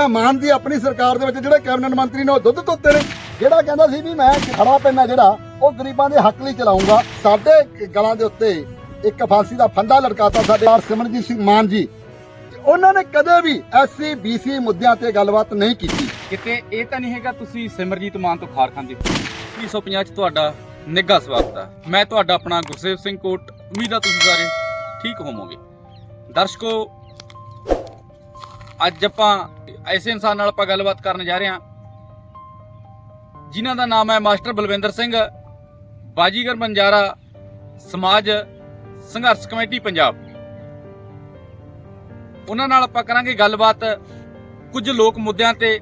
ਜਾਂ ਮਾਨ ਦੀ ਆਪਣੀ ਸਰਕਾਰ ਦੇ ਵਿੱਚ ਜਿਹੜੇ ਕੈਬਨਿਟ ਮੰਤਰੀ ਨੇ ਉਹ ਦੁੱਧ ਧੋਤੇ ਨੇ। ਜਿਹੜਾ ਕਹਿੰਦਾ ਸੀ ਵੀ ਮੈਂ ਖੜਾ ਪੈਣਾ ਜਿਹੜਾ ਉਹ ਗਰੀਬਾਂ ਦੇ ਹੱਕ ਲਈ ਚਲਾਉਂਗਾ। ਸਾਡੇ ਗਲਾਂ ਦੇ ਉੱਤੇ ਇੱਕ ਫਾਂਸੀ ਦਾ ਫੰਦਾ ਲਟਕਾਤਾ ਸਾਡੇ ਨਾਲ ਸਿਮਰਨਜੀਤ ਸਿੰਘ ਮਾਨ ਜੀ। ਉਹਨਾਂ ਨੇ ਕਦੇ ਵੀ ਐਸਸੀ ਬੀਸੀ ਮੁੱਦਿਆਂ ਤੇ ਗੱਲਬਾਤ ਨਹੀਂ ਕੀਤੀ। ਕਿਤੇ ਇਹ ਤਾਂ ਨਹੀਂ ਹੈਗਾ ਤੁਸੀਂ ਸਿਮਰਜੀਤ ਮਾਨ ਤੋਂ ਖਾਰ ਖਾਂਦੇ ਹੋ। 350 ਚ ਤੁਹਾਡਾ ਨਿੱਘਾ ਸਵਾਗਤ ਹੈ ਮੈਂ ਤੁਹਾਡਾ ਆਪਣਾ ਗੁਰਸੇਵ ਸਿੰਘ ਕੋਟ। ਉਮੀਦ ਆ ਤੁਸੀਂ ਸਾਰੇ ਠੀਕ ਹੋਵੋਗੇ। ਦਰਸ਼ਕੋ ਅੱਜ ਆਪਾਂ ਐਸੇ ਇਨਸਾਨ ਨਾਲ ਆਪਾਂ ਗੱਲਬਾਤ ਕਰਨ ਜਾ ਰਹੇ ਹਾਂ ਜਿਨ੍ਹਾਂ ਦਾ ਨਾਮ ਹੈ ਮਾਸਟਰ ਬਲਵਿੰਦਰ ਸਿੰਘ ਬਾਜੀਗਰ ਬੰਜਾਰਾ ਸਮਾਜ ਸੰਘਰਸ਼ ਕਮੇਟੀ ਪੰਜਾਬ। ਉਹਨਾਂ ਨਾਲ ਆਪਾਂ ਕਰਾਂਗੇ ਗੱਲਬਾਤ ਕੁਝ ਲੋਕ ਮੁੱਦਿਆਂ ਤੇ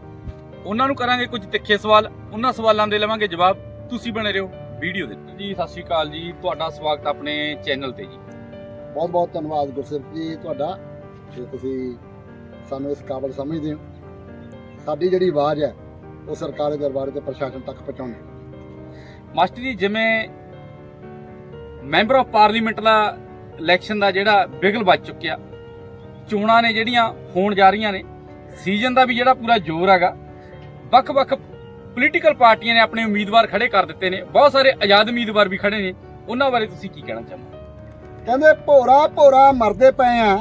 ਉਹਨਾਂ ਨੂੰ ਕਰਾਂਗੇ ਕੁਝ ਤਿੱਖੇ ਸਵਾਲ ਉਹਨਾਂ ਸਵਾਲਾਂ ਦੇ ਲਵਾਂਗੇ ਜਵਾਬ। ਤੁਸੀਂ ਬਣੇ ਰਹੋ ਵੀਡੀਓ ਦੇ। ਜੀ ਸਤਿ ਸ਼੍ਰੀ ਅਕਾਲ ਜੀ ਤੁਹਾਡਾ ਸਵਾਗਤ ਆਪਣੇ ਚੈਨਲ ਤੇ ਜੀ। ਬਹੁਤ ਬਹੁਤ ਧੰਨਵਾਦ ਗੁਰਸਿਫ ਜੀ ਤੁਹਾਡਾ ਤੁਸੀਂ ਸਾਨੂੰ ਇਸ ਕਾਬਲ ਸਮਝਦੇ ਹੋ। ਸਾਡੀ ਜਿਹੜੀ ਆਵਾਜ਼ ਹੈ ਉਹ ਸਰਕਾਰੀ ਦਰਬਾਰ ਤੇ ਪ੍ਰਸ਼ਾਸਨ ਤੱਕ ਪਹੁੰਚਾਉਣੀ ਮਾਸਟਰ ਜੀ ਜਿਵੇਂ ਮੈਂਬਰ ਆਫ ਪਾਰਲੀਮੈਂਟ ਦਾ ਇਲੈਕਸ਼ਨ ਦਾ ਜਿਹੜਾ ਬਿਗਲ ਵੱਜ ਚੁੱਕਿਆ ਚੋਣਾਂ ਨੇ ਜਿਹੜੀਆਂ ਹੋਣ ਜਾ ਰਹੀਆਂ ਨੇ ਸੀਜ਼ਨ ਦਾ ਵੀ ਜਿਹੜਾ ਪੂਰਾ ਜ਼ੋਰ ਹੈਗਾ ਵੱਖ-ਵੱਖ ਪੋਲੀਟੀਕਲ ਪਾਰਟੀਆਂ ਨੇ ਆਪਣੇ ਉਮੀਦਵਾਰ ਖੜੇ ਕਰ ਦਿੱਤੇ ਨੇ ਬਹੁਤ ਸਾਰੇ ਆਜ਼ਾਦ ਉਮੀਦਵਾਰ ਵੀ ਖੜੇ ਨੇ ਉਹਨਾਂ ਬਾਰੇ ਤੁਸੀਂ ਕੀ ਕਹਿਣਾ ਚਾਹੁੰਦੇ ਕਹਿੰਦੇ ਭੋਰਾ ਭੋਰਾ ਮਰਦੇ ਪਏ ਆ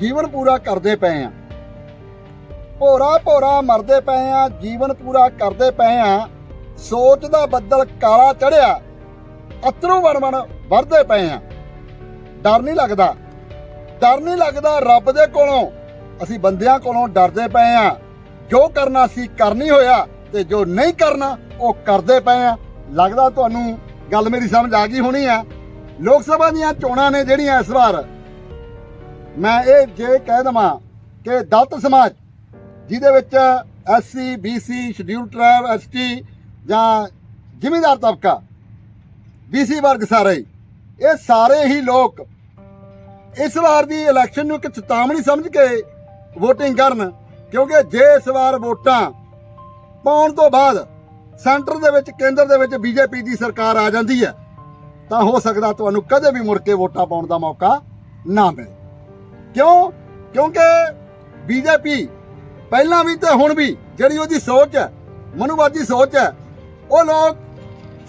ਜੀਵਨ ਪੂਰਾ ਕਰਦੇ ਪਏ ਆ। ਭੋਰਾ ਭੋਰਾ ਮਰਦੇ ਪਏ ਆ, ਜੀਵਨ ਪੂਰਾ ਕਰਦੇ ਪਏ ਆ, ਸੋਚ ਦਾ ਬੱਦਲ ਕਾਲਾ ਚੜਿਆ ਅਤਰੂ ਵਣ ਵਣ ਵਰਦੇ ਪਏ ਆ। ਡਰ ਨਹੀਂ ਲੱਗਦਾ, ਡਰ ਨਹੀਂ ਲੱਗਦਾ ਰੱਬ ਦੇ ਕੋਲੋਂ, ਅਸੀਂ ਬੰਦਿਆਂ ਕੋਲੋਂ ਡਰਦੇ ਪਏ ਆ। ਜੋ ਕਰਨਾ ਸੀ ਕਰਨੀ ਹੋਇਆ ਤੇ ਜੋ ਨਹੀਂ ਕਰਨਾ, ਉਹ ਕਰਦੇ ਪਏ ਆ। ਲੱਗਦਾ ਤੁਹਾਨੂੰ ਗੱਲ ਮੇਰੀ ਸਮਝ ਆ ਗਈ ਹੋਣੀ ਆ? ਲੋਕ ਸਭਾ ਦੀਆਂ ਚੋਣਾਂ ਨੇ ਜਿਹੜੀਆਂ ਇਸ ਵਾਰ, ਮੈਂ ਇਹ ਜੇ ਕਹਿ ਦਵਾਂ ਕਿ ਦਲਤ ਸਮਾਜ ਜਿਹਦੇ ਵਿੱਚ SC BC schedule tribe ST ਜਾਂ ਜ਼ਿਮੀਂਦਾਰ ਤਬਕਾ ਬੀਸੀ ਵਰਗ ਸਾਰੇ ਹੀ, ਇਹ ਸਾਰੇ ਹੀ ਲੋਕ ਇਸ ਵਾਰ ਦੀ ਇਲੈਕਸ਼ਨ ਨੂੰ ਇੱਕ ਚੇਤਾਵਨੀ ਸਮਝ ਕੇ VOTING ਕਰਨ ਕਿਉਂਕਿ ਜੇ ਇਸ ਵਾਰ ਵੋਟਾਂ ਪਾਉਣ ਤੋਂ ਬਾਅਦ ਸੈਂਟਰ ਦੇ ਵਿੱਚ ਕੇਂਦਰ ਦੇ ਵਿੱਚ ਬੀਜੇਪੀ ਦੀ ਸਰਕਾਰ ਆ ਜਾਂਦੀ ਹੈ ਤਾਂ ਹੋ ਸਕਦਾ ਤੁਹਾਨੂੰ ਕਦੇ ਵੀ ਮੁੜ ਕੇ ਵੋਟਾਂ ਪਾਉਣ ਦਾ ਮੌਕਾ ਨਾ ਮਿਲੇ। ਕਿਉਂ? ਕਿਉਂਕਿ ਬੀਜੇਪੀ ਪਹਿਲਾਂ ਵੀ ਤੇ ਹੁਣ ਵੀ ਜਿਹੜੀ ਉਹਦੀ ਸੋਚ ਹੈ, ਮਨੁਵਾਦੀ ਸੋਚ ਹੈ, ਉਹ ਲੋਕ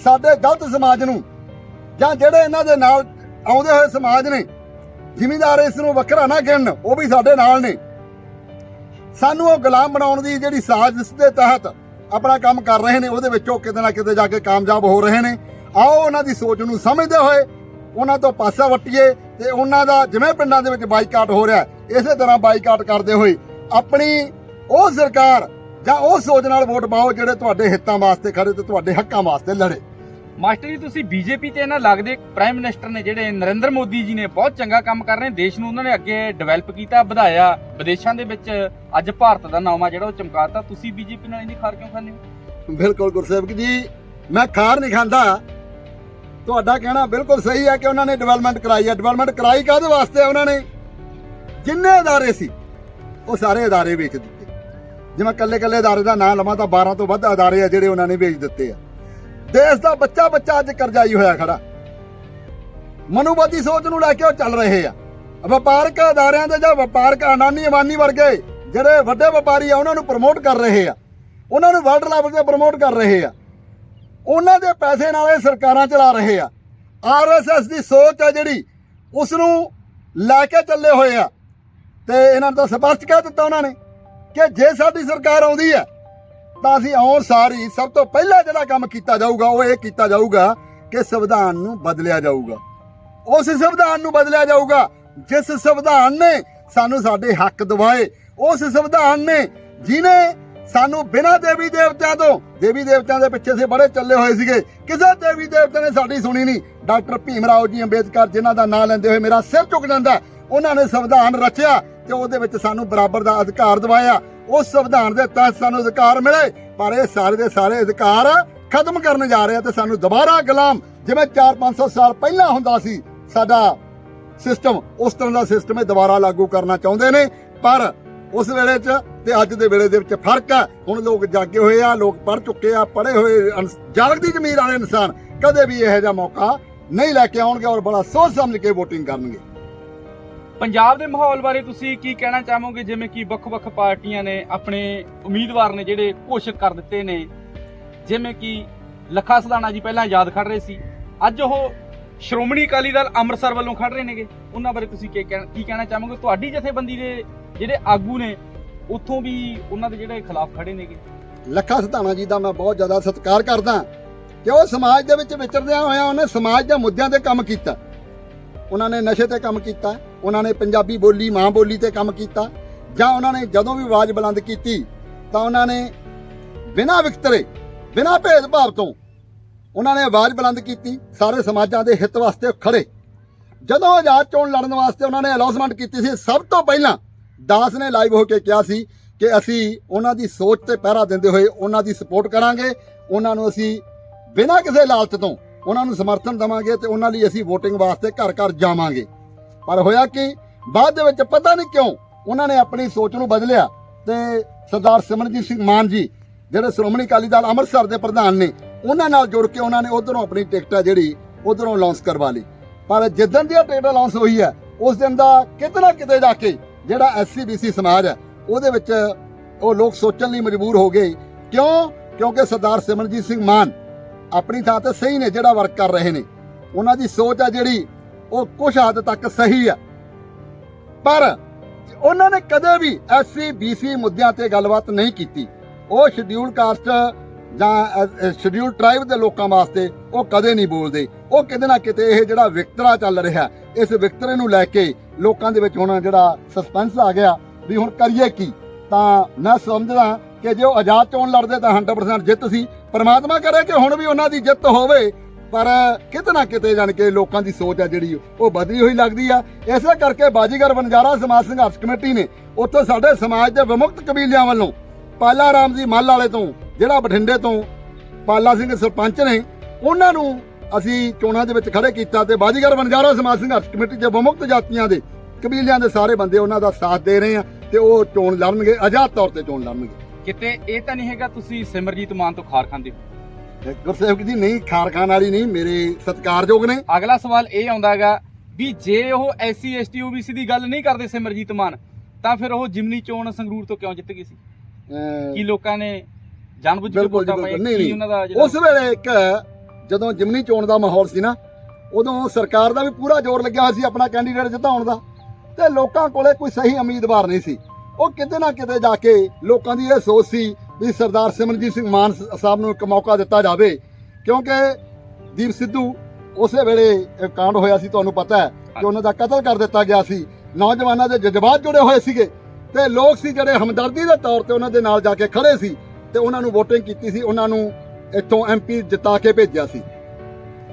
ਸਾਡੇ ਗਲਤ ਸਮਾਜ ਨੂੰ ਜਾਂ ਜਿਹੜੇ ਇਹਨਾਂ ਦੇ ਨਾਲ ਆਉਂਦੇ ਹੋਏ ਸਮਾਜ ਨੇ, ਜ਼ਿਮੀਂਦਾਰ ਇਸ ਨੂੰ ਵੱਖਰਾ ਨਾ ਗਿਣਨ, ਉਹ ਵੀ ਸਾਡੇ ਨਾਲ ਨੇ। ਸਾਨੂੰ ਉਹ ਗੁਲਾਮ ਬਣਾਉਣ ਦੀ ਜਿਹੜੀ ਸਾਜ਼ਿਸ਼ ਦੇ ਤਹਿਤ ਆਪਣਾ ਕੰਮ ਕਰ ਰਹੇ ਨੇ, ਉਹਦੇ ਵਿੱਚ ਉਹ ਕਿਤੇ ਨਾ ਕਿਤੇ ਜਾ ਕੇ ਕਾਮਯਾਬ ਹੋ ਰਹੇ ਨੇ। ਆਓ ਉਹਨਾਂ ਦੀ ਸੋਚ ਨੂੰ ਸਮਝਦੇ ਹੋਏ ਉਹਨਾਂ ਤੋਂ ਪਾਸਾ ਵਟੀਏ ਤੇ ਉਹਨਾਂ ਦਾ ਜਿਵੇਂ ਪਿੰਡਾਂ ਦੇ ਵਿੱਚ ਬਾਈਕਾਟ ਹੋ ਰਿਹਾ, ਇਸੇ ਤਰ੍ਹਾਂ ਬਾਈਕਾਟ ਕਰਦੇ ਹੋਏ ਆਪਣੀ ਉਹ ਸਰਕਾਰ ਜਾਂ ਉਹ ਸੋਚ ਨਾਲ ਵੋਟ ਪਾਓ ਜਿਹੜੇ ਤੁਹਾਡੇ ਹਿੱਤਾਂ ਵਾਸਤੇ ਖੜੇ ਤੇ ਤੁਹਾਡੇ ਹੱਕਾਂ ਵਾਸਤੇ ਲੜੇ। ਮਾਸਟਰ ਜੀ ਤੁਸੀਂ ਬੀਜੇਪੀ ਤੇ ਇਹਨਾਂ ਲੱਗਦੇ ਪ੍ਰਾਈਮ ਮਿਨਿਸਟਰ ਨੇ ਜਿਹੜੇ ਨਰਿੰਦਰ ਮੋਦੀ ਜੀ ਨੇ ਬਹੁਤ ਚੰਗਾ ਕੰਮ ਕਰ ਰਹੇ ਦੇਸ਼ ਨੂੰ ਉਹਨਾਂ ਨੇ ਅੱਗੇ ਡਿਵੈਲਪ ਕੀਤਾ ਵਧਾਇਆ। ਵਿਦੇਸ਼ਾਂ ਦੇ ਵਿੱਚ ਅੱਜ ਭਾਰਤ ਦਾ ਨਾਮ ਆ ਜਿਹੜਾ ਉਹ ਚਮਕਾਤਾ। ਤੁਸੀਂ ਬੀਜੇਪੀ ਨਾਲ ਇੰਨੀ ਖਾਰ ਕਿਉਂ ਖਾਂਦੇ ਹੋ? ਬਿਲਕੁਲ ਗੁਰਸੇਵਕ ਜੀ ਮੈਂ ਖਾਰ ਨਹੀਂ ਖਾਂਦਾ। ਤੁਹਾਡਾ ਕਹਿਣਾ ਬਿਲਕੁਲ ਸਹੀ ਹੈ ਕਿ ਉਹਨਾਂ ਨੇ ਡਿਵੈਲਪਮੈਂਟ ਕਰਾਈ ਹੈ। ਡਿਵੈਲਪਮੈਂਟ ਕਰਾਈ ਕਾਹਦੇ ਵਾਸਤੇ ਉਹਨਾਂ ਨੇ? ਜਿੰਨੇ ਅਦਾਰੇ ਸੀ ਉਹ ਸਾਰੇ ਅਦਾਰੇ ਵੇਚ ਦਿੱਤੇ। ਜਿਵੇਂ ਕੱਲੇ ਕੱਲੇ ਅਦਾਰੇ ਦਾ ਨਾਂ ਲਵਾਂ ਤਾਂ 12 ਤੋਂ ਵੱਧ ਅਦਾਰੇ ਆ ਜਿਹੜੇ ਉਹਨਾਂ ਨੇ ਵੇਚ ਦਿੱਤੇ ਆ। ਦੇਸ਼ ਦਾ ਬੱਚਾ ਬੱਚਾ ਅੱਜ ਕਰਜ਼ਾਈ ਹੋਇਆ ਖੜਾ। ਮਨੂਵਾਦੀ ਸੋਚ ਨੂੰ ਲੈ ਕੇ ਉਹ ਚੱਲ ਰਹੇ ਆ। ਵਪਾਰਕ ਅਦਾਰਿਆਂ ਦੇ ਜਾਂ ਵਪਾਰਕ ਅਨਾਨੀ ਅਵਾਨੀ ਵਰਗੇ ਜਿਹੜੇ ਵੱਡੇ ਵਪਾਰੀ ਆ, ਉਹਨਾਂ ਨੂੰ ਪ੍ਰਮੋਟ ਕਰ ਰਹੇ ਆ। ਉਹਨਾਂ ਨੂੰ ਵਰਲਡ ਲੈਵਲ ਤੇ ਪ੍ਰਮੋਟ ਕਰ ਰਹੇ ਆ। ਉਹਨਾਂ ਦੇ ਪੈਸੇ ਨਾਲ ਇਹ ਸਰਕਾਰਾਂ ਚਲਾ ਰਹੇ ਆ। ਆਰਐਸਐਸ ਦੀ ਸੋਚ ਆ ਜਿਹੜੀ ਉਸ ਨੂੰ ਲੈ ਕੇ ਚੱਲੇ ਹੋਏ ਆ। ਤੇ ਇਹਨਾਂ ਨੂੰ ਤਾਂ ਸਪਸ਼ਟ ਕਹਿ ਦਿੱਤਾ ਉਹਨਾਂ ਨੇ। ਕਿ ਜੇ ਸਾਡੀ ਸਰਕਾਰ ਆਉਂਦੀ ਹੈ, ਤਾਂ ਅਸੀਂ ਆਉਣ ਸਾਰੀ ਸਭ ਤੋਂ ਪਹਿਲਾਂ ਜਿਹੜਾ ਕੰਮ ਕੀਤਾ ਜਾਊਗਾ, ਉਹ ਇਹ ਕੀਤਾ ਜਾਊਗਾ ਕਿ ਸੰਵਿਧਾਨ ਨੂੰ ਬਦਲਿਆ ਜਾਊਗਾ। ਉਸ ਸੰਵਿਧਾਨ ਨੂੰ ਬਦਲਿਆ ਜਾਊਗਾ, ਜਿਸ ਸੰਵਿਧਾਨ ਨੇ ਸਾਨੂੰ ਸਾਡੇ ਹੱਕ ਦਿਵਾਏ, ਉਸ ਸੰਵਿਧਾਨ ਨੇ ਜਿਨੇ ਸਾਨੂੰ ਬਿਨਾਂ ਦੇਵੀ ਦੇਵਤਿਆਂ ਤੋਂ, ਦੇਵੀ ਦੇਵਤਿਆਂ ਦੇ ਪਿੱਛੇ ਸੇ ਬੜੇ ਚੱਲੇ ਹੋਏ ਸੀਗੇ, ਕਿਸੇ ਦੇਵੀ ਦੇਵਤੇ ਨੇ ਸਾਡੀ ਸੁਣੀ ਨਹੀਂ। ਡਾਕਟਰ ਭੀਮ ਰਾਓ ਜੀ ਅੰਬੇਦਕਰ, ਜਿਨ੍ਹਾਂ ਦਾ ਨਾਮ ਲੈਂਦੇ ਹੋਏ ਮੇਰਾ ਸਿਰ ਝੁਕ ਜਾਂਦਾ, ਉਹਨਾਂ ਨੇ ਸੰਵਿਧਾਨ ਰਚਿਆ ਤੇ ਉਹਦੇ ਵਿੱਚ ਸਾਨੂੰ ਬਰਾਬਰ ਦਾ ਅਧਿਕਾਰ ਦਿਵਾਇਆ। ਉਸ ਸੰਵਿਧਾਨ ਦੇ ਤਹਿਤ ਸਾਨੂੰ ਅਧਿਕਾਰ ਮਿਲੇ, ਪਰ ਇਹ ਸਾਰੇ ਦੇ ਸਾਰੇ ਅਧਿਕਾਰ ਖਤਮ ਕਰਨ ਜਾ ਰਹੇ ਆ ਤੇ ਸਾਨੂੰ ਦੁਬਾਰਾ ਗੁਲਾਮ, ਜਿਵੇਂ 4-500 ਸਾਲ ਪਹਿਲਾਂ ਹੁੰਦਾ ਸੀ, ਸਾਡਾ ਸਿਸਟਮ ਉਸ ਤਰ੍ਹਾਂ ਦਾ ਸਿਸਟਮ ਇਹ ਦੁਬਾਰਾ ਲਾਗੂ ਕਰਨਾ ਚਾਹੁੰਦੇ ਨੇ। ਪਰ ਉਸ ਵੇਲੇ 'ਚ ਤੇ ਅੱਜ ਦੇ ਵੇਲੇ ਦੇ ਵਿੱਚ ਫ਼ਰਕ ਹੈ। ਹੁਣ ਲੋਕ ਜਾਗੇ ਹੋਏ ਆ, ਲੋਕ ਪੜ ਚੁੱਕੇ ਆ ਪੜੇ ਹੋਏ ਜਾਗਦੀ ਜ਼ਮੀਰ ਵਾਲੇ ਇਨਸਾਨ, ਕਦੇ ਵੀ ਇਹੋ ਜਿਹਾ ਮੌਕਾ ਨਹੀਂ ਲੈ ਕੇ ਆਉਣਗੇ ਔਰ ਬੜਾ ਸੋਚ ਸਮਝ ਕੇ VOTING ਕਰਨਗੇ। ਪੰਜਾਬ ਦੇ ਮਾਹੌਲ ਬਾਰੇ ਤੁਸੀਂ ਕੀ ਕਹਿਣਾ ਚਾਹੋਗੇ? ਜਿਵੇਂ ਕਿ ਵੱਖ-ਵੱਖ ਪਾਰਟੀਆਂ ਨੇ ਆਪਣੇ ਉਮੀਦਵਾਰ ਨੇ ਜਿਹੜੇ ਘੋਸ਼ਿਤ ਕਰ ਦਿੱਤੇ ਨੇ। ਜਿਵੇਂ ਕਿ ਲੱਖਾ ਸਦਾਣਾ ਜੀ ਪਹਿਲਾਂ ਯਾਦ ਖੜ ਰਹੇ ਸੀ। ਅੱਜ ਉਹ ਸ਼੍ਰੋਮਣੀ ਅਕਾਲੀ ਦਲ ਅੰਮ੍ਰਿਤਸਰ ਵੱਲੋਂ ਖੜ ਰਹੇ ਨੇਗੇ। ਉਹਨਾਂ ਬਾਰੇ ਤੁਸੀਂ ਕੀ ਕਹਿਣਾ ਚਾਹੋਗੇ? ਤੁਹਾਡੀ ਜਥੇਬੰਦੀ ਦੇ ਜਿਹੜੇ ਆਗੂ ਨੇ, ਉੱਥੋਂ ਵੀ ਉਹਨਾਂ ਦੇ ਜਿਹੜੇ ਖਿਲਾਫ ਖੜੇ ਨੇਗੇ? ਲੱਖਾ ਸਦਾਣਾ ਜੀ ਦਾ ਮੈਂ ਬਹੁਤ ਜ਼ਿਆਦਾ ਸਤਿਕਾਰ ਕਰਦਾ ਕਿ ਉਹ ਸਮਾਜ ਦੇ ਵਿੱਚ ਵਿਚਰਦਿਆਂ ਹੋਇਆ ਉਹਨੇ ਸਮਾਜ ਦੇ ਮੁੱਦਿਆਂ ਤੇ ਕੰਮ ਕੀਤਾ। ਉਹਨਾਂ ਨੇ ਨਸ਼ੇ ਤੇ ਕੰਮ ਕੀਤਾ। ਉਹਨਾਂ ਨੇ ਪੰਜਾਬੀ ਬੋਲੀ, ਮਾਂ ਬੋਲੀ ਤੇ ਕੰਮ ਕੀਤਾ। ਜਾਂ ਉਹਨਾਂ ਨੇ ਜਦੋਂ ਵੀ ਆਵਾਜ਼ ਬੁਲੰਦ ਕੀਤੀ, ਤਾਂ ਉਹਨਾਂ ਨੇ ਬਿਨਾਂ ਵਿਕਤਰੇ ਬਿਨਾਂ ਭੇਦਭਾਵ ਤੋਂ ਉਹਨਾਂ ਨੇ ਆਵਾਜ਼ ਬੁਲੰਦ ਕੀਤੀ, ਸਾਰੇ ਸਮਾਜਾਂ ਦੇ ਹਿੱਤ ਵਾਸਤੇ ਉਹ ਖੜੇ। ਜਦੋਂ ਆਜ਼ਾਦ ਚੋਣ ਲੜਨ ਵਾਸਤੇ ਉਹਨਾਂ ਨੇ ਅਨਾਉਂਸਮੈਂਟ ਕੀਤੀ ਸੀ, ਸਭ ਤੋਂ ਪਹਿਲਾਂ ਦਾਸ ਨੇ ਲਾਈਵ ਹੋ ਕੇ ਕਿਹਾ ਸੀ ਕਿ ਅਸੀਂ ਉਹਨਾਂ ਦੀ ਸੋਚ ਤੇ ਪਹਿਰਾ ਦਿੰਦੇ ਹੋਏ ਉਹਨਾਂ ਦੀ ਸਪੋਰਟ ਕਰਾਂਗੇ, ਉਹਨਾਂ ਨੂੰ ਅਸੀਂ ਬਿਨਾਂ ਕਿਸੇ ਲਾਲਚ ਤੋਂ ਉਹਨਾਂ ਨੂੰ ਸਮਰਥਨ ਦਵਾਂਗੇ ਤੇ ਉਹਨਾਂ ਲਈ ਅਸੀਂ VOTING ਵਾਸਤੇ ਘਰ ਘਰ ਜਾਵਾਂਗੇ। ਪਰ ਹੋਇਆ ਕਿ? ਬਾਅਦ ਦੇ ਵਿੱਚ ਪਤਾ ਨਹੀਂ ਕਿਉਂ ਉਹਨਾਂ ਨੇ ਆਪਣੀ ਸੋਚ ਨੂੰ ਬਦਲਿਆ ਤੇ ਸਰਦਾਰ ਸਿਮਰਨਜੀਤ ਸਿੰਘ ਮਾਨ ਜੀ, ਜਿਹੜੇ ਸ਼੍ਰੋਮਣੀ ਅਕਾਲੀ ਦਲ ਅੰਮ੍ਰਿਤਸਰ ਦੇ ਪ੍ਰਧਾਨ ਨੇ, ਉਹਨਾਂ ਨਾਲ ਜੁੜ ਕੇ ਉਹਨਾਂ ਨੇ ਉਧਰੋਂ ਆਪਣੀ ਟਿਕਟ ਆ ਜਿਹੜੀ ਉਧਰੋਂ ਲਾਂਚ ਕਰਵਾ ਲਈ। ਪਰ ਜਿੱਦਣ ਦੀ ਇਹ ਟਿਕਟ ਲਾਂਚ ਹੋਈ ਹੈ, ਉਸ ਦਿਨ ਦਾ ਕਿਤੇ ਨਾ ਕਿਤੇ ਜਾ ਕੇ ਜਿਹੜਾ ਐਸਸੀ ਬੀਸੀ ਸਮਾਜ ਹੈ, ਉਹਦੇ ਵਿੱਚ ਉਹ ਲੋਕ ਸੋਚਣ ਲਈ ਮਜਬੂਰ ਹੋ ਗਏ। ਕਿਉਂ? ਕਿਉਂਕਿ ਸਰਦਾਰ ਸਿਮਰਨਜੀਤ ਸਿੰਘ ਮਾਨ ਆਪਣੀ ਥਾਂ ਤੇ ਸਹੀ ਨੇ ਜਿਹੜਾ ਵਰਕ ਕਰ ਰਹੇ ਨੇ। ਉਹਨਾਂ ਦੀ ਸੋਚ ਹੈ ਜਿਹੜੀ ਉਹ ਕੁਝ ਹੱਦ ਤੱਕ ਸਹੀ ਹੈ ਪਰ ਉਹਨਾਂ ਨੇ ਕਦੇ ਵੀ ਐਸਸੀ ਬੀਸੀ ਮੁੱਦਿਆਂ ਤੇ ਗੱਲਬਾਤ ਨਹੀਂ ਕੀਤੀ। ਉਹ ਸ਼ਡਿਊਲ ਕਾਸਟ ਜਾਂ ਸ਼ਡਿਊਲ ਟ੍ਰਾਈਬ ਦੇ ਲੋਕਾਂ ਵਾਸਤੇ ਉਹ ਕਦੇ ਨਹੀਂ ਬੋਲਦੇ। ਉਹ ਕਿਤੇ ਨਾ ਕਿਤੇ ਇਹ ਜਿਹੜਾ ਵਿਕਤਰਾ ਚੱਲ ਰਿਹਾ, ਇਸ ਵਿਕਤਰੇ ਨੂੰ ਲੈ ਕੇ ਲੋਕਾਂ ਦੇ ਵਿੱਚ ਹੁਣ ਜਿਹੜਾ ਸਸਪੈਂਸ ਆ ਗਿਆ ਵੀ ਹੁਣ ਕਰੀਏ ਕੀ? ਤਾਂ ਮੈਂ ਸਮਝਦਾ ਕਿ ਜੇ ਉਹ ਆਜ਼ਾਦ ਚੋਣ ਲੜਦੇ ਤਾਂ 100% ਜਿੱਤ ਸੀ। ਪਰਮਾਤਮਾ ਕਰੇ ਕਿ ਹੁਣ ਵੀ ਉਹਨਾਂ ਦੀ ਜਿੱਤ ਹੋਵੇ। ਪਰ ਕਿਤੇ ਨਾ ਕਿਤੇ ਜਾਣ ਕੇ ਲੋਕਾਂ ਦੀ ਸੋਚ ਆ ਜਿਹੜੀ, ਉਹ ਬਦਲੀ ਹੋਈ ਲੱਗਦੀ ਆ। ਇਸੇ ਕਰਕੇ ਬਾਜੀਗਰ ਬੰਜਾਰਾ ਸਮਾਜ ਸੰਘਰਸ਼ ਕਮੇਟੀ ਨੇ ਉੱਥੇ ਸਾਡੇ ਸਮਾਜ ਦੇ ਵਿਮੁਕਤ ਕਬੀਲਿਆਂ ਵੱਲੋਂ ਪਾਲਾ ਰਾਮ ਜੀ ਮੱਲ ਵਾਲੇ ਤੋਂ, ਜਿਹੜਾ ਬਠਿੰਡੇ ਤੋਂ ਪਾਲਾ ਸਿੰਘ ਸਰਪੰਚ ਨੇ, ਉਹਨਾਂ ਨੂੰ ਅਸੀਂ ਚੋਣਾਂ ਦੇ ਵਿੱਚ ਖੜੇ ਕੀਤਾ ਤੇ ਬਾਜੀਗਰ ਬੰਜਾਰਾ ਸਮਾਜ ਸੰਘਰਸ਼ ਕਮੇਟੀ ਦੇ ਵਿਮੁਕਤ ਜਾਤੀਆਂ ਦੇ ਕਬੀਲਿਆਂ ਦੇ ਸਾਰੇ ਬੰਦੇ ਉਹਨਾਂ ਦਾ ਸਾਥ ਦੇ ਰਹੇ ਆ ਤੇ ਉਹ ਚੋਣ ਲੜਨਗੇ ਆਜ਼ਾਦ ਤੌਰ ਤੇ ਚੋਣ ਲੜਨਗੇ। ਕਿਤੇ ਇਹ ਤਾਂ ਨਹੀਂ ਹੈਗਾ ਤੁਸੀਂ ਸਿਮਰਜੀਤ ਮਾਨ ਤੋਂ ਖਾਰ ਖਾਂਦੇ ਹੋ। ਗੁਰਸੇਵਕ ਜੀ ਨਹੀਂ ਖਾਰਖਾਨ ਵਾਲੀ ਨਹੀਂ ਮੇਰੇ ਸਤਿਕਾਰਯੋਗ ਨੇ। ਅਗਲਾ ਸਵਾਲ ਇਹ ਆਉਂਦਾ ਹੈਗਾ ਵੀ ਜੇ ਉਹ ਐਸਸੀ ਐਸਟੀ ਓਬੀਸੀ ਦੀ ਗੱਲ ਨਹੀਂ ਕਰਦੇ ਸਿਮਰਜੀਤ ਮਾਨ ਤਾਂ ਫਿਰ ਉਹ ਜਿਮਨੀ ਚੋਣ ਸੰਗਰੂਰ ਤੋਂ ਕਿਉਂ ਜਿੱਤ ਗਈ ਸੀ? ਕੀ ਲੋਕਾਂ ਨੇ ਜਾਣਬੁੱਝ ਕੇ ਵੋਟਾਂ ਪਾਈਆਂ? ਕੀ। ਉਹਨਾਂ ਦਾ ਉਸ ਵੇਲੇ ਇੱਕ ਜਦੋਂ ਜਿਮਨੀ ਚੋਣ ਦਾ ਮਾਹੌਲ ਸੀ ਨਾ ਉਦੋਂ ਸਰਕਾਰ ਦਾ ਵੀ ਪੂਰਾ ਜ਼ੋਰ ਲੱਗਿਆ ਹੋਇਆ ਸੀ ਆਪਣਾ ਕੈਂਡੀਡੇਟ ਜਿਤਾਉਣ ਦਾ। ਤੇ ਲੋਕਾਂ ਕੋਲੇ ਕੋਈ ਸਹੀ ਉਮੀਦਵਾਰ ਨਹੀਂ ਸੀ। ਉਹ ਕਿਤੇ ਨਾ ਕਿਤੇ ਜਾ ਕੇ ਲੋਕਾਂ ਦੀ ਇਹ ਸੋਚ ਸੀ ਵੀ ਸਰਦਾਰ ਸਿਮਰਨਜੀਤ ਸਿੰਘ ਮਾਨ ਸਾਹਿਬ ਨੂੰ ਇੱਕ ਮੌਕਾ ਦਿੱਤਾ ਜਾਵੇ। ਕਿਉਂਕਿ ਦੀਪ ਸਿੱਧੂ ਉਸੇ ਵੇਲੇ ਕਾਂਡ ਹੋਇਆ ਸੀ ਤੁਹਾਨੂੰ ਪਤਾ ਹੈ ਕਿ ਉਹਨਾਂ ਦਾ ਕਤਲ ਕਰ ਦਿੱਤਾ ਗਿਆ ਸੀ। ਨੌਜਵਾਨਾਂ ਦੇ ਜਜ਼ਬਾਤ ਜੁੜੇ ਹੋਏ ਸੀਗੇ ਤੇ ਲੋਕ ਸੀ ਜਿਹੜੇ ਹਮਦਰਦੀ ਦੇ ਤੌਰ ਤੇ ਉਹਨਾਂ ਦੇ ਨਾਲ ਜਾ ਕੇ ਖੜੇ ਸੀ ਤੇ ਉਹਨਾਂ ਨੂੰ VOTING ਕੀਤੀ ਸੀ ਉਹਨਾਂ ਨੂੰ ਇੱਥੋਂ ਐਮਪੀ ਜਿਤਾ ਕੇ ਭੇਜਿਆ ਸੀ।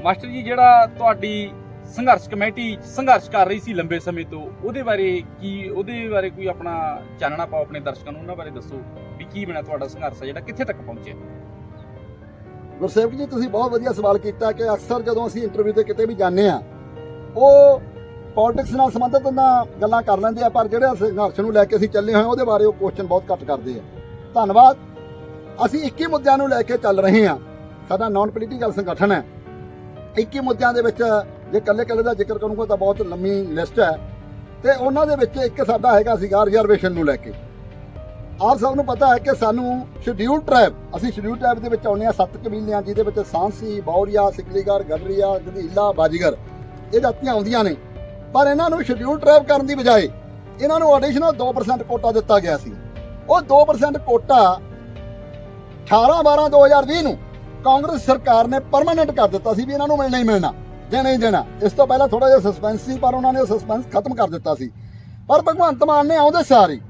ਮਾਸਟਰ ਜੀ ਜਿਹੜਾ ਤੁਹਾਡੀ ਸੰਘਰਸ਼ ਕਮੇਟੀ ਸੰਘਰਸ਼ ਕਰ ਰਹੀ ਸੀ ਲੰਬੇ ਸਮੇਂ ਤੋਂ। ਉਹਦੇ ਬਾਰੇ ਕੀ, ਉਹਦੇ ਬਾਰੇ ਕੋਈ ਆਪਣਾ ਚਾਨਣਾ ਪਾਓ ਆਪਣੇ ਦਰਸ਼ਕਾਂ ਨੂੰ? ਉਹਨਾਂ ਬਾਰੇ ਦੱਸੋ ਵੀ ਕੀ ਬਣਿਆ ਤੁਹਾਡਾ ਸੰਘਰਸ਼ ਹੈ ਜਿਹੜਾ ਕਿੱਥੇ ਤੱਕ ਪਹੁੰਚਿਆ? ਗੁਰਸੇਵਕ ਜੀ, ਤੁਸੀਂ ਬਹੁਤ ਵਧੀਆ ਸਵਾਲ ਕੀਤਾ ਕਿ ਅਕਸਰ ਜਦੋਂ ਅਸੀਂ ਇੰਟਰਵਿਊ ਤੇ ਕਿਤੇ ਵੀ ਜਾਂਦੇ ਆ ਉਹ ਪੋਲਿਟਿਕਸ ਨਾਲ ਸੰਬੰਧਿਤ ਨਾ ਗੱਲਾਂ ਕਰ ਲੈਂਦੇ ਆ, ਪਰ ਜਿਹੜੇ ਸੰਘਰਸ਼ ਨੂੰ ਲੈ ਕੇ ਅਸੀਂ ਚੱਲੇ ਹੋਏ ਹਾਂ, ਉਹਦੇ ਬਾਰੇ ਉਹ ਕੁਐਸਚਨ ਬਹੁਤ ਘੱਟ ਕਰਦੇ ਆ। ਧੰਨਵਾਦ। ਅਸੀਂ 21 ਮੁੱਦਿਆਂ ਨੂੰ ਲੈ ਕੇ ਚੱਲ ਰਹੇ ਹਾਂ। ਸਾਡਾ ਨਾਨ ਪੋਲੀਟੀਕਲ ਸੰਗਠਨ ਹੈ। 21 ਮੁੱਦਿਆਂ ਦੇ ਵਿੱਚ ਜੇ ਕੱਲੇ ਕੱਲੇ ਦਾ ਜ਼ਿਕਰ ਕਰੂੰਗਾ ਤਾਂ ਬਹੁਤ ਲੰਮੀ ਲਿਸਟ ਹੈ। ਤੇ ਉਹਨਾਂ ਦੇ ਵਿੱਚ ਇੱਕ ਸਾਡਾ ਹੈਗਾ ਸੀਗਾ ਰਿਜ਼ਰਵੇਸ਼ਨ ਨੂੰ ਲੈ ਕੇ। ਆਪ ਸਭ ਨੂੰ ਪਤਾ ਹੈ ਕਿ ਸਾਨੂੰ ਸ਼ਡਿਊਲ ਟ੍ਰਾਈਬ ਅਸੀਂ ਸ਼ਡਿਊਲ ਟ੍ਰਾਈਬ ਦੇ ਵਿੱਚ ਆਉਂਦੇ ਆ ਸੱਤ ਕਬੀਲਿਆਂ, ਜਿਹਦੇ ਵਿੱਚ ਸਾਂਸੀ, ਬੌਰੀਆ ਸਿਕਲੀਗਰ ਗੜਰੀਆ ਗਧੀਲਾ ਬਾਜੀਗਰ, ਇਹ ਜਾਤੀਆਂ ਆਉਂਦੀਆਂ ਨੇ। ਪਰ ਇਹਨਾਂ ਨੂੰ ਸ਼ਡਿਊਲ ਟ੍ਰਾਈਬ ਕਰਨ ਦੀ ਬਜਾਏ ਇਹਨਾਂ ਨੂੰ ਐਡੀਸ਼ਨਲ 2% ਕੋਟਾ ਦਿੱਤਾ ਗਿਆ ਸੀ। ਉਹ 2% ਕੋਟਾ 18 12 2020 ਨੂੰ ਕਾਂਗਰਸ ਸਰਕਾਰ ਨੇ ਪਰਮਾਨੈਂਟ ਕਰ ਦਿੱਤਾ ਸੀ ਵੀ ਇਹਨਾਂ ਨੂੰ ਮਿਲਣਾ ਹੀ ਮਿਲਣਾ। ਦੇਣਾ ਹੀ ਦੇਣਾ। ਇਸ ਤੋਂ ਪਹਿਲਾਂ ਥੋੜਾ ਜਿਹਾ ਸਸਪੈਂਸ ਸੀ, ਪਰ ਉਹਨਾਂ ਨੇ ਉਹ ਸਸਪੈਂਸ ਖਤਮ ਕਰ ਦਿੱਤਾ ਸੀ। ਪਰ ਭਗਵੰਤ ਮਾਨ ਨੇ ਆਉਂਦੇ ਸਾਰੀ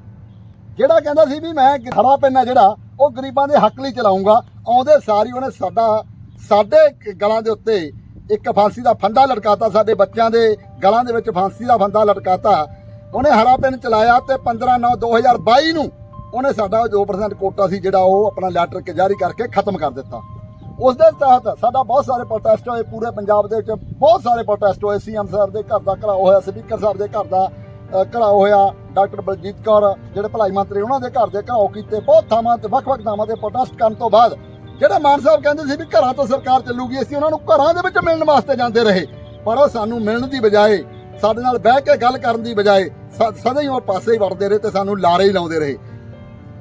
ਜਿਹੜਾ ਕਹਿੰਦਾ ਸੀ ਵੀ ਮੈਂ ਹਰਾ ਪੈਨ ਹੈ ਜਿਹੜਾ, ਉਹ ਗਰੀਬਾਂ ਦੇ ਹੱਕ ਲਈ ਚਲਾਉਂਗਾ। ਆਉਂਦੇ ਸਾਰੀ ਉਹਨੇ ਸਾਡਾ, ਸਾਡੇ ਗਲਾਂ ਦੇ ਉੱਤੇ ਇੱਕ ਫਾਂਸੀ ਦਾ ਫੰਦਾ ਲਟਕਾਤਾ, ਸਾਡੇ ਬੱਚਿਆਂ ਦੇ ਗਲਾਂ ਦੇ ਵਿੱਚ ਫਾਂਸੀ ਦਾ ਫੰਦਾ ਲਟਕਾਤਾ। ਉਹਨੇ ਹਰਾ ਪੈਨ ਚਲਾਇਆ ਤੇ 15 9 2022 ਨੂੰ ਉਹਨੇ ਸਾਡਾ 2% ਕੋਟਾ ਸੀ ਜਿਹੜਾ ਉਹ ਆਪਣਾ ਲੈਟਰ ਜਾਰੀ ਕਰਕੇ ਖਤਮ ਕਰ ਦਿੱਤਾ। ਉਸ ਦੇ ਤਹਿਤ ਸਾਡਾ ਬਹੁਤ ਸਾਰੇ ਪ੍ਰੋਟੈਸਟ ਹੋਏ, ਪੂਰੇ ਪੰਜਾਬ ਦੇ ਵਿੱਚ ਬਹੁਤ ਸਾਰੇ ਪ੍ਰੋਟੈਸਟ ਹੋਏ। ਸੀਐਮ ਸਾਹਿਬ ਦੇ ਘਰ ਦਾ ਘਰਾਓ ਹੋਇਆ ਸਪੀਕਰ ਸਾਹਿਬ ਦੇ ਘਰ ਦਾ ਘਰਾਓ ਹੋਇਆ, ਡਾਕਟਰ ਬਲਜੀਤ ਕੌਰ, ਜਿਹੜੇ ਭਲਾਈ ਮੰਤਰੀ, ਉਹਨਾਂ ਦੇ ਘਰ ਦੇ ਘਰਾਓ ਕੀਤੇ। ਬਹੁਤ ਥਾਵਾਂ ਤੇ, ਵੱਖ-ਵੱਖ ਥਾਵਾਂ ਤੇ ਪ੍ਰੋਟੈਸਟ ਕਰਨ ਤੋਂ ਬਾਅਦ ਜਿਹੜੇ ਮਾਨ ਸਾਹਿਬ ਕਹਿੰਦੇ ਸੀ ਵੀ ਘਰਾਂ ਤੋਂ ਸਰਕਾਰ ਚੱਲੂਗੀ, ਅਸੀਂ ਉਹਨਾਂ ਨੂੰ ਘਰਾਂ ਦੇ ਵਿੱਚ ਮਿਲਣ ਵਾਸਤੇ ਜਾਂਦੇ ਰਹੇ। ਪਰ ਉਹ ਸਾਨੂੰ ਮਿਲਣ ਦੀ ਬਜਾਏ, ਸਾਡੇ ਨਾਲ ਬਹਿ ਕੇ ਗੱਲ ਕਰਨ ਦੀ ਬਜਾਏ ਸ- ਸਦਾ ਹੀ ਉਹ ਪਾਸੇ ਹੀ ਵੜਦੇ ਰਹੇ ਤੇ ਸਾਨੂੰ ਲਾਰੇ ਹੀ ਲਾਉਂਦੇ ਰਹੇ।